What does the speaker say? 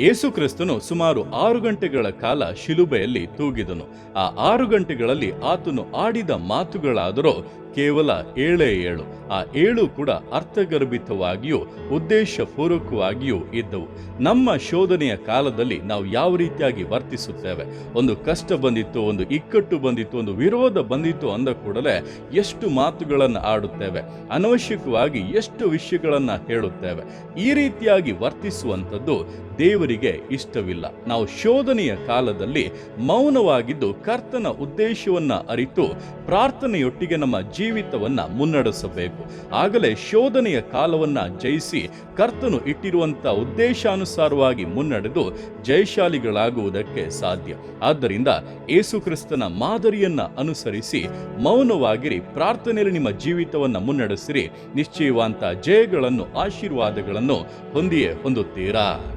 ಯೇಸು ಕ್ರಿಸ್ತನು ಸುಮಾರು ಆರು ಗಂಟೆಗಳ ಕಾಲ ಶಿಲುಬೆಯಲ್ಲಿ ತೂಗಿದನು. ಆ ಆರು ಗಂಟೆಗಳಲ್ಲಿ ಆತನು ಆಡಿದ ಮಾತುಗಳಾದರೂ ಕೇವಲ ಏಳೇ ಏಳು. ಆ ಏಳು ಕೂಡ ಅರ್ಥಗರ್ಭಿತವಾಗಿಯೂ ಉದ್ದೇಶಪೂರ್ವಕವಾಗಿಯೂ ಇದ್ದವು. ನಮ್ಮ ಶೋಧನೆಯ ಕಾಲದಲ್ಲಿ ನಾವು ಯಾವ ರೀತಿಯಾಗಿ ವರ್ತಿಸುತ್ತೇವೆ? ಒಂದು ಕಷ್ಟ ಬಂದಿತ್ತು, ಒಂದು ಇಕ್ಕಟ್ಟು ಬಂದಿತ್ತು, ಒಂದು ವಿರೋಧ ಬಂದಿತ್ತು ಅಂದ ಕೂಡಲೇ ಎಷ್ಟು ಮಾತುಗಳನ್ನು ಆಡುತ್ತೇವೆ? ಅನವಶ್ಯಕವಾಗಿ ಎಷ್ಟು ವಿಷಯಗಳನ್ನು ಹೇಳುತ್ತೇವೆ? ಈ ರೀತಿಯಾಗಿ ವರ್ತಿಸುವಂಥದ್ದು ದೇವರಿಗೆ ಇಷ್ಟವಿಲ್ಲ. ನಾವು ಶೋಧನೆಯ ಕಾಲದಲ್ಲಿ ಮೌನವಾಗಿದ್ದು ಕರ್ತನ ಉದ್ದೇಶವನ್ನ ಅರಿತು ಪ್ರಾರ್ಥನೆಯೊಟ್ಟಿಗೆ ನಮ್ಮ ಜೀವಿತವನ್ನು ಮುನ್ನಡೆಸಬೇಕು. ಆಗಲೇ ಶೋಧನೆಯ ಕಾಲವನ್ನು ಜಯಿಸಿ ಕರ್ತನು ಇಟ್ಟಿರುವಂಥ ಉದ್ದೇಶಾನುಸಾರವಾಗಿ ಮುನ್ನಡೆದು ಜಯಶಾಲಿಗಳಾಗುವುದಕ್ಕೆ ಸಾಧ್ಯ. ಆದ್ದರಿಂದ ಯೇಸು ಕ್ರಿಸ್ತನ ಮಾದರಿಯನ್ನ ಅನುಸರಿಸಿ ಮೌನವಾಗಿರಿ, ಪ್ರಾರ್ಥನೆಯಲ್ಲಿ ನಿಮ್ಮ ಜೀವಿತವನ್ನು ಮುನ್ನಡೆಸಿರಿ, ನಿಶ್ಚಯವಂತ ಜಯಗಳನ್ನು, ಆಶೀರ್ವಾದಗಳನ್ನು ಹೊಂದಿಯೇ ಹೊಂದುತ್ತೀರಾ?